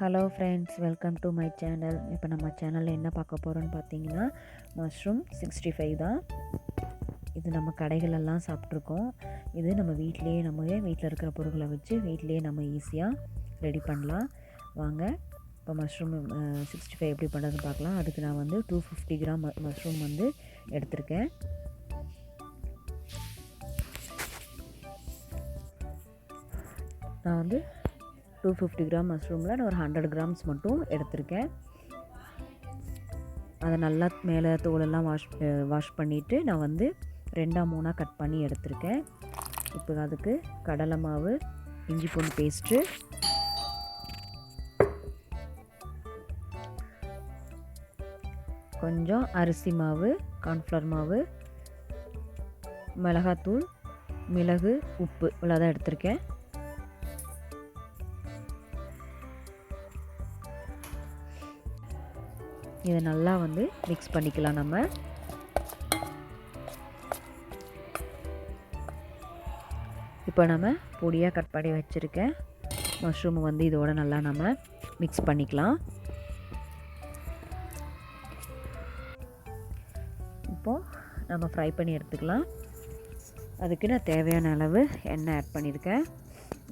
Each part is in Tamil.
Hello friends welcome to my channel இப்போ நம்ம சேனலில் என்ன பார்க்க போகிறோம்னு பார்த்தீங்கன்னா மஷ்ரூம் சிக்ஸ்டி ஃபைவ் தான். இது நம்ம கடைகளெல்லாம் சாப்பிட்ருக்கோம் இது நம்ம வீட்டிலேயே நம்ம வீட்டில் இருக்கிற பொருட்களை வச்சு வீட்டிலேயே நம்ம ஈஸியாக ரெடி பண்ணலாம். வாங்க இப்போ மஷ்ரூம் சிக்ஸ்டி ஃபைவ் எப்படி பண்ணுறதுன்னு பார்க்கலாம். அதுக்கு நான் வந்து டூ ஃபிஃப்டி கிராம் மஷ்ரூம் வந்து எடுத்திருக்கேன். நான் வந்து டூ ஃபிஃப்டி கிராம் மஷ்ரூமில் நான் ஒரு ஹண்ட்ரட் கிராம்ஸ் மட்டும் எடுத்திருக்கேன். அதை நல்லா மேலே தோலெல்லாம் வாஷ் வாஷ் பண்ணிவிட்டு நான் வந்து ரெண்டாக மூணாக கட் பண்ணி எடுத்திருக்கேன். இப்போ அதுக்கு கடலை மாவு இஞ்சி பூண்டு பேஸ்ட்டு கொஞ்சம் அரிசி மாவு கார்ன்ஃப்ளவர் மாவு மிளகாத்தூள் மிளகு உப்பு இவ்வளோ தான் எடுத்திருக்கேன். இதை நல்லா வந்து மிக்ஸ் பண்ணிக்கலாம் நம்ம. இப்போ நம்ம பொடியாக கட் பண்ணி வச்சுருக்கேன் மஷ்ரூம் வந்து இதோட நல்லா நம்ம மிக்ஸ் பண்ணிக்கலாம். இப்போது நம்ம ஃப்ரை பண்ணி எடுத்துக்கலாம். அதுக்கு நான் தேவையான அளவு எண்ணெய் ஆட் பண்ணியிருக்கேன்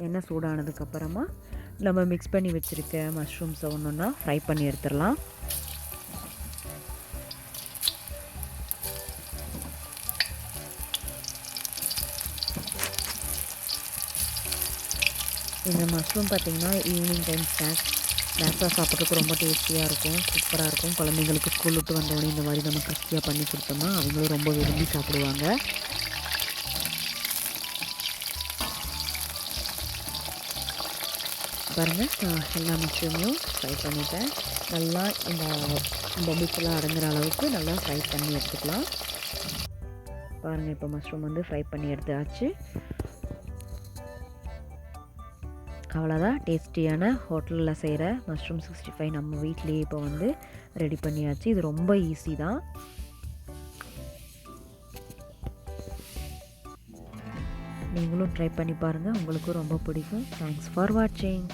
எண்ணெய் சூடானதுக்கப்புறமா நம்ம மிக்ஸ் பண்ணி வச்சுருக்க மஷ்ரூம்ஸை ஒன்று ஒன்றா ஃப்ரை பண்ணி எடுத்துடலாம். இந்த மஷ்ரூம் பார்த்திங்கன்னா ஈவினிங் டைம் ஸ்நாக்ஸ் ஸ்நாக்ஸாக சாப்பிட்றதுக்கு ரொம்ப டேஸ்டியாக இருக்கும். சூப்பராக இருக்கும். குழந்தைங்களுக்கு ஸ்கூல் விட்டு வந்தோடனே இந்த மாதிரி நம்ம கிறிஸ்டியாக பண்ணி கொடுத்தோம்னா அவங்களும் ரொம்ப விரும்பி சாப்பிடுவாங்க. பாருங்கள் நான் எல்லா மஷ்ரூமையும் ஃப்ரை பண்ணிட்டேன். நல்லா இந்த பபிள்ஸ்லாம் அடங்குற அளவுக்கு நல்லா ஃப்ரை பண்ணி எடுத்துக்கலாம். பாருங்கள் இப்போ மஷ்ரூம் வந்து ஃப்ரை பண்ணி எடுத்தாச்சு. அவ்வளோதான் டேஸ்டியான ஹோட்டலில் செய்கிற மஷ்ரூம் சிக்ஸ்டி ஃபைவ் நம்ம வீட்லேயே இப்போ வந்து ரெடி பண்ணியாச்சு. இது ரொம்ப ஈஸி தான். நீங்களும் ட்ரை பண்ணி பாருங்கள் உங்களுக்கும் ரொம்ப பிடிக்கும். தேங்க்ஸ் ஃபார் வாட்சிங்